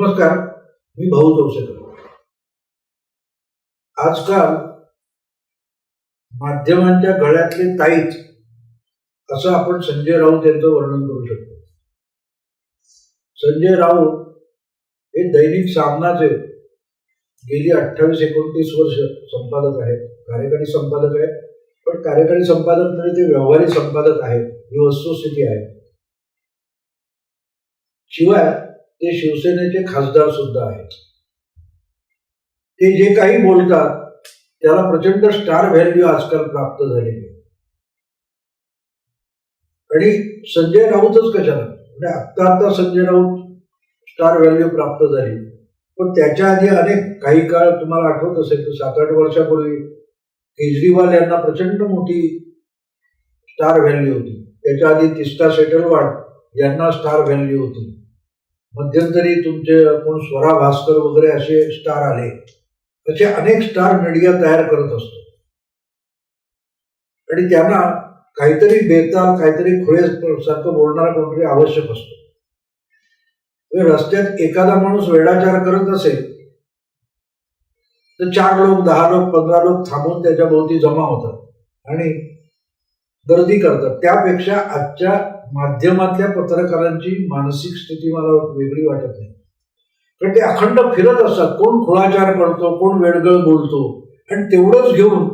नमस्कार मी भाऊ तोसेकर आजकाल माध्यमांच्या गळ्यातले ताईच असं आपण संजय राऊत यांचं वर्णन करू शकतो. संजय राऊत हे दैनिक सामनाचे गेली अठ्ठावीस एकोणतीस वर्ष संपादक आहेत. कार्यकारी संपादक आहेत पण कार्यकारी संपादक तरी ते व्यवहारी संपादक आहेत. ही वस्तुस्थिती आहे. शिवाय ते शिवसेनेचे खासदार सुद्धा आहेत. ते जे काही बोलतात त्याला प्रचंड स्टार व्हॅल्यू आजकाल प्राप्त झालेली आहे. आणि संजय राऊतच कशाला? म्हणजे आत्ता आत्ता संजय राऊत स्टार व्हॅल्यू प्राप्त झाली. पण त्याच्या आधी अनेक काही काळ तुम्हाला आठवत असेल तर सात आठ वर्षापूर्वी केजरीवाल यांना प्रचंड मोठी स्टार व्हॅल्यू होती. त्याच्या आधी तिस्ता सेटलवाड यांना स्टार व्हॅल्यू होती. मध्यंतरी तुमचे कोण स्वरा भास्कर वगैरे असे स्टार आले असे अनेक स्टार मीडिया तयार करत असतो. आणि त्यांना काहीतरी बेताल काहीतरी खुळे सारखं बोलणारा कोणतरी आवश्यक असतो. रस्त्यात एखादा माणूस वेडाचार करत असेल तर चार लोक दहा लोक पंधरा लोक थांबून त्याच्या भोवती जमा होतात. आणि गर्दी करतात. त्यापेक्षा आजच्या माध्यमातल्या पत्रकारांची मानसिक स्थिती मला वेगळी वाटत नाही. कारण ते अखंड फिरत असतात. कोण खुळाचार करतो कोण वेडगळ बोलतो आणि तेवढंच घेऊन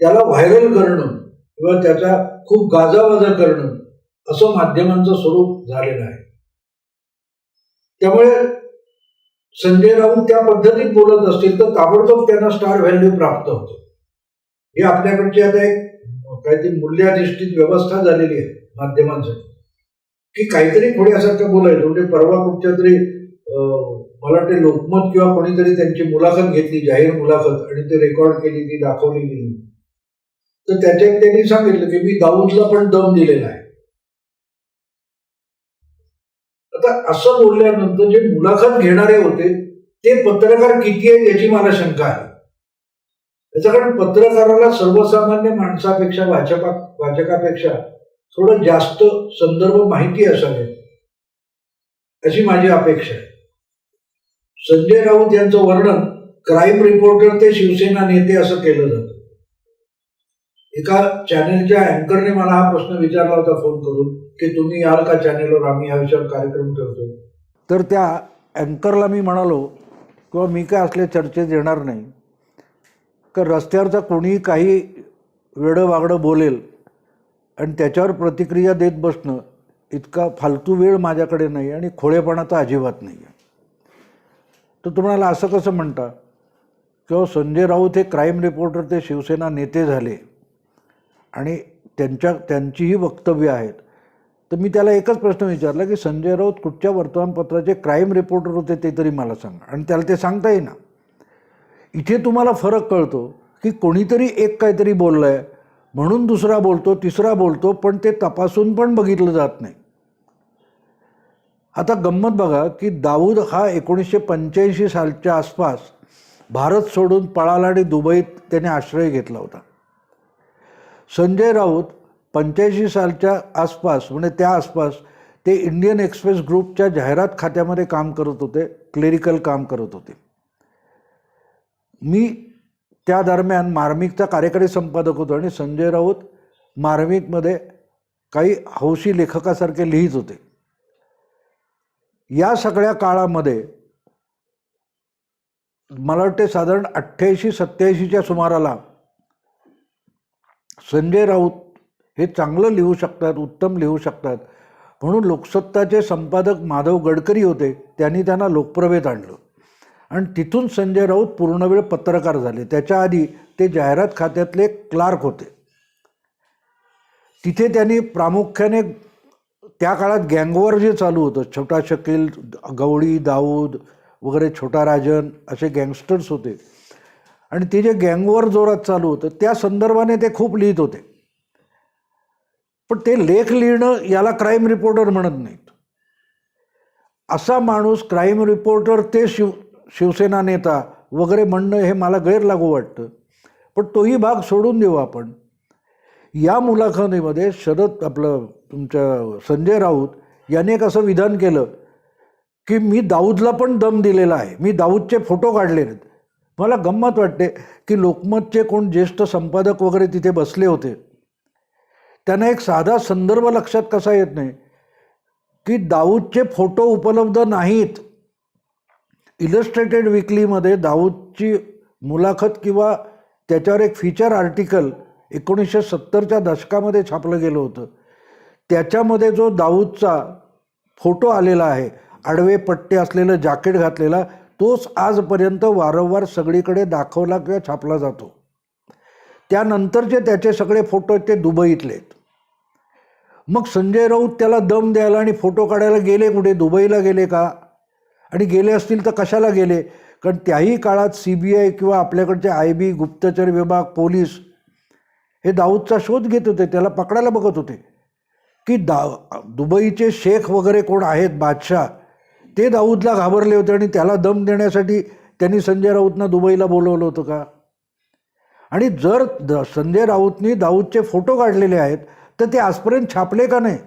त्याला व्हायरल करणं किंवा त्याचा खूप गाजावाजा करणं असं माध्यमांचं स्वरूप झालेलं आहे. त्यामुळे संजय राऊत त्या पद्धतीत बोलत असतील तर ताबडतोब त्यांना स्टार व्हॅल्यू प्राप्त होतो. हे आपल्याकडची आता एक काहीतरी मूल्याधिष्ठित व्यवस्था झालेली आहे माध्यमांसाठी. की काहीतरी खोड्यासारखं बोलायचं म्हणजे परवा कुठच्या तरी मला वाटते लोकमत किंवा कोणीतरी त्यांची मुलाखत घेतली जाहीर मुलाखत आणि ते रेकॉर्ड केली ती दाखवली गेली. तर त्याच्यात त्यांनी सांगितलं की मी दाऊदला पण दम दिलेला आहे. आता असं बोलल्यानंतर जे मुलाखत घेणारे होते ते पत्रकार किती आहेत याची मला शंका आहे. त्याचं कारण पत्रकाराला सर्वसामान्य माणसापेक्षा वाचका वाचकापेक्षा थोडं जास्त संदर्भ माहिती असावे अशी माझी अपेक्षा आहे. संजय राऊत यांचं वर्णन क्राईम रिपोर्टर ते शिवसेना नेते असं केलं जातं. एका चॅनेलच्या अँकरने मला हा प्रश्न विचारला होता फोन करून की तुम्ही याल का चॅनेलवर आम्ही या विषयावर कार्यक्रम ठेवतो. तर त्या अँकरला मी म्हणालो किंवा मी काय असले चर्चेत येणार नाही का रस्त्यावरचा कोणीही काही वेडं वागडं बोलेल आणि त्याच्यावर प्रतिक्रिया देत बसणं इतका फालतू वेळ माझ्याकडे नाही आणि खोळेपणाचा अजिबात नाही आहे. तर तुम्हाला असं कसं म्हणता? किंवा संजय राऊत हे क्राईम रिपोर्टर ते शिवसेना नेते झाले आणि त्यांच्या त्यांचीही वक्तव्य आहेत. तर मी त्याला एकच प्रश्न विचारला की संजय राऊत कुठच्या वर्तमानपत्राचे क्राईम रिपोर्टर होते ते तरी मला सांगा. आणि त्याला ते सांगता येईना इथे तुम्हाला फरक कळतो की कोणीतरी एक काहीतरी बोललं आहे म्हणून दुसरा बोलतो तिसरा बोलतो पण ते तपासून पण बघितलं जात नाही. आता गंमत बघा की दाऊद हा एकोणीसशे पंच्याऐंशी सालच्या आसपास भारत सोडून पळाला आणि दुबईत त्याने आश्रय घेतला होता. संजय राऊत पंच्याऐंशी सालच्या आसपास म्हणजे त्या आसपास ते इंडियन एक्सप्रेस ग्रुपच्या जाहिरात खात्यामध्ये काम करत होते क्लेरिकल काम करत होते. मी त्या दरम्यान मार्मिकचा कार्यकारी संपादक होतो आणि संजय राऊत मार्मिकमध्ये काही हौशी लेखकासारखे लिहित होते. या सगळ्या काळामध्ये मला वाटते साधारण अठ्ठ्याऐंशी सत्याऐंशीच्या सुमाराला संजय राऊत हे चांगलं लिहू शकतात उत्तम लिहू शकतात. म्हणून लोकसत्ताचे संपादक माधव गडकरी होते त्यांनी त्यांना लोकप्रभेत आणलं. आणि तिथून संजय राऊत पूर्णवेळ पत्रकार झाले. त्याच्या आधी ते जाहिरात खात्यातले क्लार्क होते. तिथे त्यांनी प्रामुख्याने त्या काळात गँगवॉर जे चालू होतं छोटा शकील गवळी दाऊद वगैरे छोटा राजन असे गँगस्टर्स होते. आणि ते जे गँगवॉर जोरात चालू होतं त्या संदर्भाने ते खूप लिहित होते. पण ते लेख लिहिणं याला क्राईम रिपोर्टर म्हणत नाहीत. असा माणूस क्राईम रिपोर्टर ते शिव शिवसेना नेता वगैरे म्हणणं हे मला गैरलागू वाटतं. पण तोही भाग सोडून देऊ आपण. या मुलाखतीमध्ये शरद आपलं तुमच्या संजय राऊत यांनी एक असं विधान केलं की मी दाऊदला पण दम दिलेला आहे. मी दाऊदचे फोटो काढले आहेत मला गंमत वाटते की लोकमतचे कोण ज्येष्ठ संपादक वगैरे तिथे बसले होते. त्यांना एक साधा संदर्भ लक्षात कसा येत नाही? की दाऊदचे फोटो उपलब्ध नाहीत. इलस्ट्रेटेड विकलीमध्ये दाऊदची मुलाखत किंवा त्याच्यावर एक फीचर आर्टिकल एकोणीसशे सत्तरच्या दशकामध्ये छापलं गेलं होतं. त्याच्यामध्ये जो दाऊदचा फोटो आलेला आहे आडवे पट्टे असलेलं जॅकेट घातलेला तोच आजपर्यंत वारंवार सगळीकडे दाखवला किंवा छापला जातो. त्यानंतरचे त्याचे सगळे फोटो आहेत ते दुबईतले आहेत. मग संजय राऊत त्याला दम द्यायला आणि फोटो काढायला गेले कुठे? दुबईला गेले का? आणि गेले असतील तर कशाला गेले? कारण त्याही काळात सी बी आय किंवा आपल्याकडचे आय बी गुप्तचर विभाग पोलीस हे दाऊदचा शोध घेत होते. त्याला पकडायला बघत होते. की दा दुबईचे शेख वगैरे कोण आहेत? बादशाह. ते दाऊदला घाबरले होते आणि त्याला दम देण्यासाठी त्यांनी संजय राऊतना दुबईला बोलवलं होतं का? आणि जर द संजय राऊतनी दाऊदचे फोटो काढलेले आहेत तर ते आजपर्यंत छापले का नाही?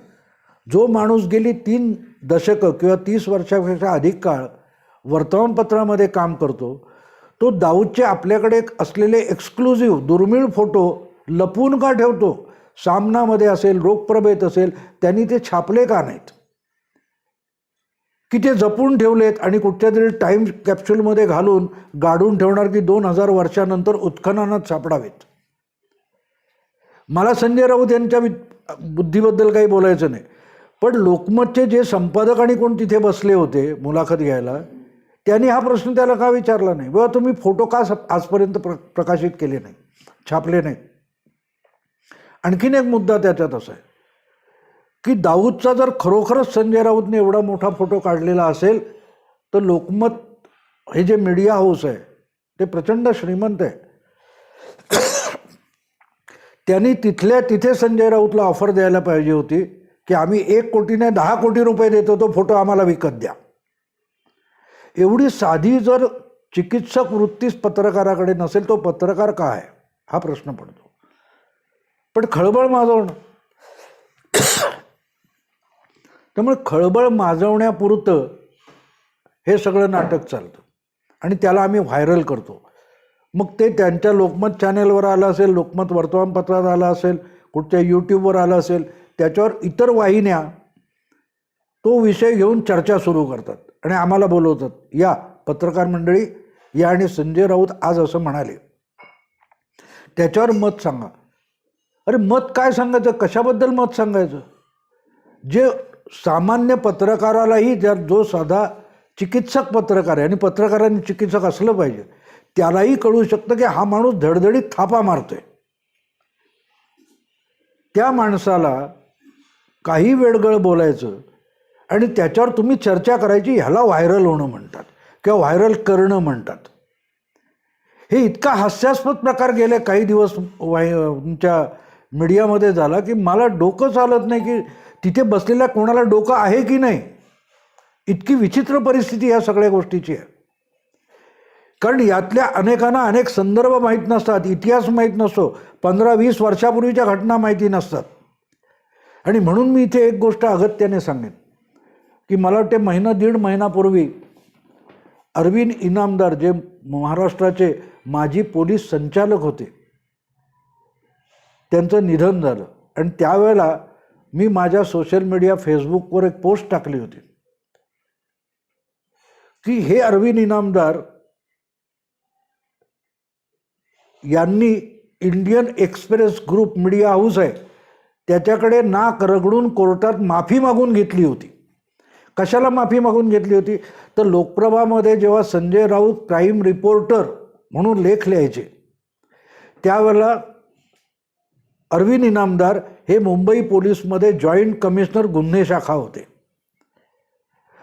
जो माणूस गेली तीन दशकं किंवा तीस वर्षापेक्षा अधिक काळ वर्तमानपत्रामध्ये काम करतो तो दाऊदचे आपल्याकडे असलेले एक्सक्लुझिव्ह दुर्मिळ फोटो लपून का ठेवतो? सामनामध्ये असेल रोगप्रभेत असेल त्यांनी ते छापले का नाहीत? की ते जपून ठेवलेत आणि कुठच्या तरी टाईम कॅप्सूलमध्ये घालून गाडून ठेवणार की दोन हजार वर्षानंतर उत्खननात सापडावेत? मला संजय राऊत यांच्या वि- बुद्धीबद्दल काही बोलायचं नाही. पण लोकमतचे जे संपादक आणि कोण तिथे बसले होते मुलाखत घ्यायला त्यांनी हा प्रश्न त्याला का विचारला नाही? बाबा तुम्ही फोटो का स आजपर्यंत प्र प्रकाशित केले नाही? छापले नाही? आणखीन एक मुद्दा त्याच्यात असा आहे की दाऊदचा जर खरोखरच संजय राऊतने एवढा मोठा फोटो काढलेला असेल तर लोकमत हे जे मीडिया हाऊस आहे ते प्रचंड श्रीमंत आहे. त्यांनी तिथल्या तिथे संजय राऊतला ऑफर द्यायला पाहिजे होती. की आम्ही एक कोटीने दहा कोटी रुपये देतो तो फोटो आम्हाला विकत द्या. एवढी साधी जर चिकित्सक वृत्तीच पत्रकाराकडे नसेल तो पत्रकार का आहे हा प्रश्न पडतो. पण खळबळ माजवणं. त्यामुळे खळबळ माजवण्यापुरतं हे सगळं नाटक चालतं. आणि त्याला आम्ही व्हायरल करतो. मग ते त्यांच्या लोकमत चॅनेलवर आलं असेल लोकमत वर्तमानपत्रात आलं असेल कुठच्या यूट्यूबवर आलं असेल त्याच्यावर इतर वाहिन्या तो विषय घेऊन चर्चा सुरू करतात आणि आम्हाला बोलवतात या पत्रकार मंडळी या आणि संजय राऊत आज असं म्हणाले. त्याच्यावर मत सांगा. अरे मत काय सांगायचं? कशाबद्दल मत सांगायचं? जे सामान्य पत्रकारालाही ज्या जो साधा चिकित्सक पत्रकार आहे आणि पत्रकारांनी चिकित्सक असलं पाहिजे त्यालाही कळू शकतं की हा माणूस धडधडीत थापा मारतोय. त्या माणसाला काही वेळगळ बोलायचं. आणि त्याच्यावर तुम्ही चर्चा करायची ह्याला व्हायरल होणं म्हणतात किंवा व्हायरल करणं म्हणतात. हे इतका हास्यास्पद प्रकार गेले काही दिवस वाय तुमच्या मीडियामध्ये झाला की मला डोकं चालत नाही की तिथे बसलेल्या कोणाला डोकं आहे की नाही. इतकी विचित्र परिस्थिती ह्या सगळ्या गोष्टीची आहे. कारण यातल्या अनेकांना अनेक संदर्भ माहीत नसतात इतिहास माहीत नसतो पंधरा वीस वर्षापूर्वीच्या घटना माहिती नसतात. आणि म्हणून मी इथे एक गोष्ट अगत्याने सांगेन की मला वाटते महिना दीड महिनापूर्वी अरविंद इनामदार जे महाराष्ट्राचे माजी पोलीस संचालक होते त्यांचं निधन झालं. आणि त्यावेळेला मी माझ्या सोशल मीडिया फेसबुकवर एक पोस्ट टाकली होती की हे अरविंद इनामदार यांनी Indian Express group media house आहे त्याच्याकडे नाक रगडून कोर्टात माफी मागून घेतली होती. कशाला माफी मागून घेतली होती? तर लोकप्रभामध्ये जेव्हा संजय राऊत क्राईम रिपोर्टर म्हणून लेख लिहायचे त्यावेळेला अरविंद इनामदार हे मुंबई पोलीसमध्ये जॉईंट कमिशनर गुन्हे शाखा होते.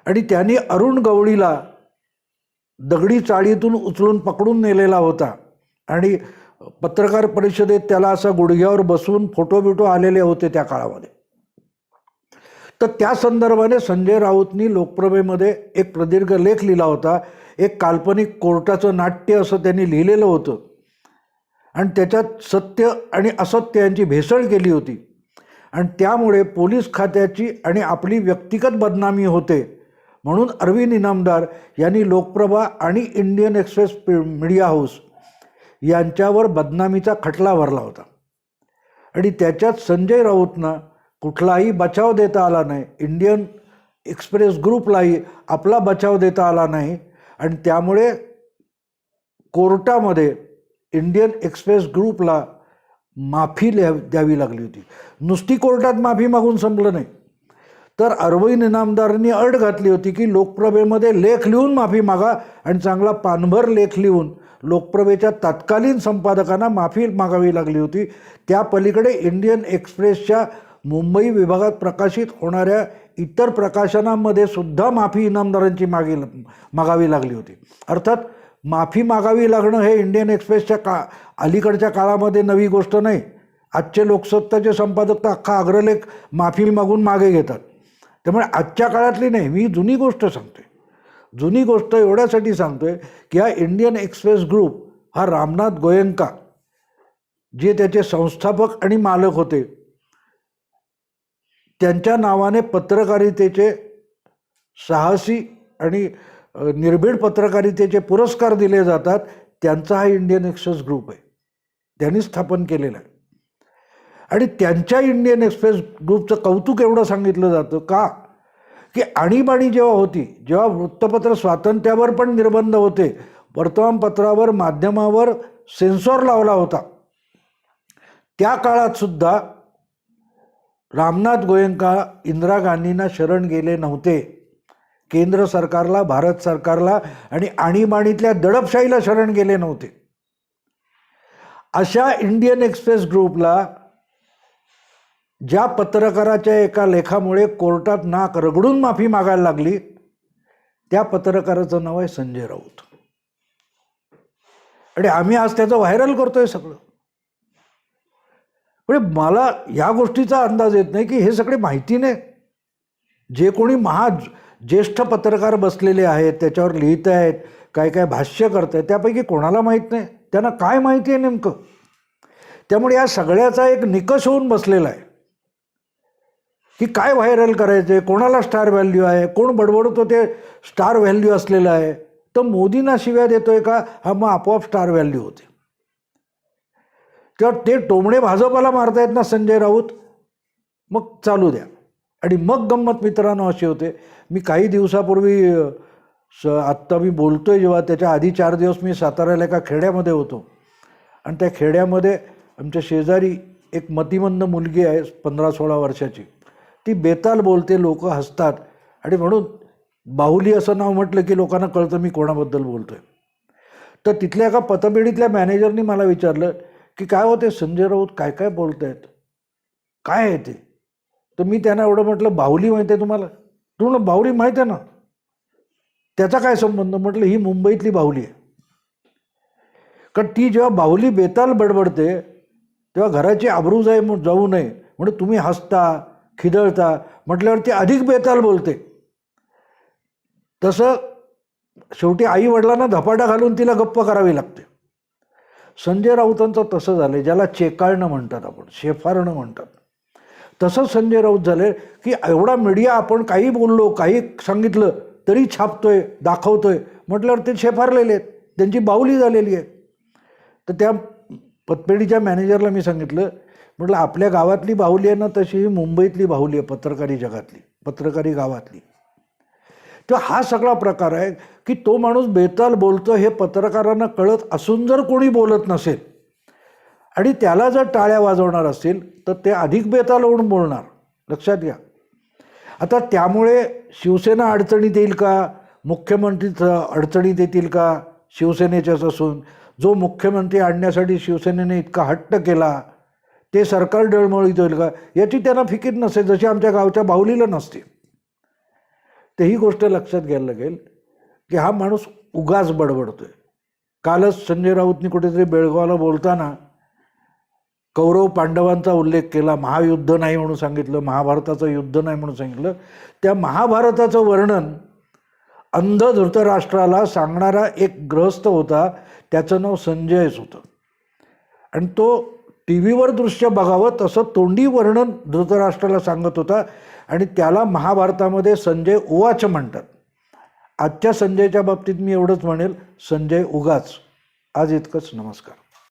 आणि त्यांनी अरुण गवळीला दगडी चाळीतून उचलून पकडून नेलेला होता. आणि पत्रकार परिषदेत त्याला असा गुडघ्यावर बसून फोटो बिटो आलेले होते त्या काळामध्ये. तर त्या संदर्भाने संजय राऊतनी लोकप्रभेमध्ये एक प्रदीर्घ लेख लिहिला होता. एक काल्पनिक कोर्टाचं नाट्य असं त्यांनी लिहिलेलं होतं. आणि त्याच्यात सत्य आणि असत्य यांची भेसळ केली होती. आणि त्यामुळे पोलीस खात्याची आणि आपली व्यक्तिगत बदनामी होते. म्हणून अरविंद इनामदार यांनी लोकप्रभा आणि इंडियन एक्सप्रेस पि- मीडिया हाऊस यांच्यावर बदनामीचा खटला भरला होता. आणि त्याच्यात संजय राऊतना कुठलाही बचाव देता आला नाही. इंडियन एक्सप्रेस ग्रुपलाही आपला बचाव देता आला नाही. आणि त्यामुळे कोर्टामध्ये इंडियन एक्सप्रेस ग्रुपला माफी लिहा द्यावी लागली होती. नुसती कोर्टात माफी मागून संपलं नाही. तर अरविंद इनामदारांनी अट घातली होती की लोकप्रभेमध्ये लेख लिहून माफी मागा आणि चांगला पानभर लेख लिहून लोकप्रभेच्या तत्कालीन संपादकांना माफी मागावी लागली होती. त्या पलीकडे इंडियन एक्सप्रेसच्या मुंबई विभागात प्रकाशित होणाऱ्या इतर प्रकाशनांमध्ये सुद्धा माफी इनामदारांची मागी मागावी लागली होती. अर्थात माफी मागावी लागणं हे इंडियन एक्सप्रेसच्या का अलीकडच्या काळामध्ये नवी गोष्ट नाही. आजचे लोकसत्ताचे संपादक तर अख्खा अग्रलेख माफी मागून मागे घेतात. त्यामुळे आजच्या काळातली नाही मी जुनी गोष्ट सांगते जुनी गोष्ट एवढ्यासाठी सांगतोय की हा इंडियन एक्सप्रेस ग्रुप हा रामनाथ गोयंका जे त्याचे संस्थापक आणि मालक होते त्यांच्या नावाने पत्रकारितेचे साहसी आणि निर्भीड पत्रकारितेचे पुरस्कार दिले जातात त्यांचा हा इंडियन एक्सप्रेस ग्रुप आहे. त्यांनी स्थापन केलेला आहे. आणि त्यांच्या इंडियन एक्सप्रेस ग्रुपचं कौतुक एवढं सांगितलं जातं का? की आणीबाणी जेव्हा होती जेव्हा वृत्तपत्र स्वातंत्र्यावर पण निर्बंध होते वर्तमानपत्रावर माध्यमावर सेन्सॉर लावला होता. त्या काळात सुद्धा रामनाथ गोयंका इंदिरा गांधींना शरण गेले नव्हते. केंद्र सरकारला भारत सरकारला आणि आणीबाणीतल्या दडपशाहीला शरण गेले नव्हते. अशा इंडियन एक्सप्रेस ग्रुपला ज्या पत्रकाराच्या एका लेखामुळे कोर्टात नाक रगडून माफी मागायला लागली त्या पत्रकाराचं नाव आहे संजय राऊत. आणि आम्ही आज त्याचं व्हायरल करतोय सगळं. म्हणजे मला या गोष्टीचा अंदाज येत नाही की हे सगळे माहिती नाही. जे कोणी महा ज्येष्ठ पत्रकार बसलेले आहेत त्याच्यावर लिहित आहेत काय काय भाष्य करत आहेत त्यापैकी कोणाला माहीत नाही? त्यांना काय माहिती आहे नेमकं? त्यामुळे या सगळ्याचा एक निकष होऊन बसलेला आहे. की काय व्हायरल करायचे? कोणाला स्टार व्हॅल्यू आहे? कोण बडबडतो ते स्टार व्हॅल्यू असलेलं आहे? तर मोदींना शिव्या देतो आहे का? हा मग आपोआप स्टार व्हॅल्यू होते. तर ते टोमणे भाजपाला मारतायत ना संजय राऊत? मग चालू द्या. आणि मग गंमत मित्रांनो अशी होते. मी काही दिवसापूर्वी स आत्ता मी बोलतो आहे जेव्हा त्याच्या आधी चार दिवस मी साताऱ्याला एका खेड्यामध्ये होतो. आणि त्या खेड्यामध्ये आमच्या शेजारी एक मतिमंद मुलगी आहे पंधरा सोळा वर्षाची. ती बेताल बोलते लोक हसतात. आणि म्हणून बाहुली असं नाव म्हटलं की लोकांना कळतं मी कोणाबद्दल बोलतो आहे तर तिथल्या एका पतपेढीतल्या मॅनेजरनी मला विचारलं की काय होते संजय राऊत काय काय बोलत आहेत काय आहे ते? तर मी त्यांना एवढं म्हटलं बाहुली माहिती आहे तुम्हाला? तू म्हणलं बाहुली माहीत आहे ना. त्याचा काय संबंध? म्हटलं ही मुंबईतली बाहुली आहे. कारण ती जेव्हा बाहुली बेताल बडबडते तेव्हा घराची आबरू जाई जाऊ नये. म्हणून तुम्ही हसता खिदळता. म्हटल्यावर ती अधिक बेताल बोलते. तसं शेवटी आई वडिलांना धपाटा घालून तिला गप्प करावी लागते. संजय राऊतांचं तसं झालं ज्याला चेकाळणं म्हणतात आपण शेफारणं म्हणतात. तसं संजय राऊत झाले की एवढा मीडिया आपण काही बोललो काही सांगितलं तरी छापतोय दाखवतोय. म्हटल्यावर ते शेफारलेले आहेत त्यांची बाहुली झालेली आहे. तर त्या पतपेढीच्या मॅनेजरला मी सांगितलं म्हटलं आपल्या गावातली बाहुली आहे ना तशी ही मुंबईतली बाहुली आहे पत्रकारी जगातली पत्रकारी गावातली. तर हा सगळा प्रकार आहे की तो माणूस बेताल बोलतो हे पत्रकारांना कळत असून जर कोणी बोलत नसेल आणि त्याला जर टाळ्या वाजवणार असतील तर ते अधिक बेताल होऊन बोलणार. लक्षात घ्या. आता त्यामुळे शिवसेना अडचणीत येईल का? मुख्यमंत्रीच अडचणीत येतील का? शिवसेनेच्याच असून जो मुख्यमंत्री आणण्यासाठी शिवसेनेने इतका हट्ट केला ते सरकार डळमळीत होईल का याची त्यांना फिकीर नसेल जशी आमच्या गावच्या बाहुलीला नसते. ते ही गोष्ट लक्षात घ्यायला लागेल की हा माणूस उगाच बडबडतोय. कालच संजय राऊतनी कुठेतरी बेळगावला बोलताना कौरव पांडवांचा उल्लेख केला महायुद्ध नाही म्हणून सांगितलं महाभारताचं युद्ध नाही म्हणून सांगितलं. त्या महाभारताचं वर्णन अंध धृतराष्ट्राला सांगणारा एक ग्रहस्थ होता त्याचं नाव संजयच होतं. आणि तो टी व्हीवर दृश्य बघावं तसं तोंडी वर्णन धृतराष्ट्राला सांगत होता. आणि त्याला महाभारतामध्ये संजय उवाच म्हणतात. आजच्या संजयच्या बाबतीत मी एवढंच म्हणेल संजय उगाच. आज इतकंच. नमस्कार.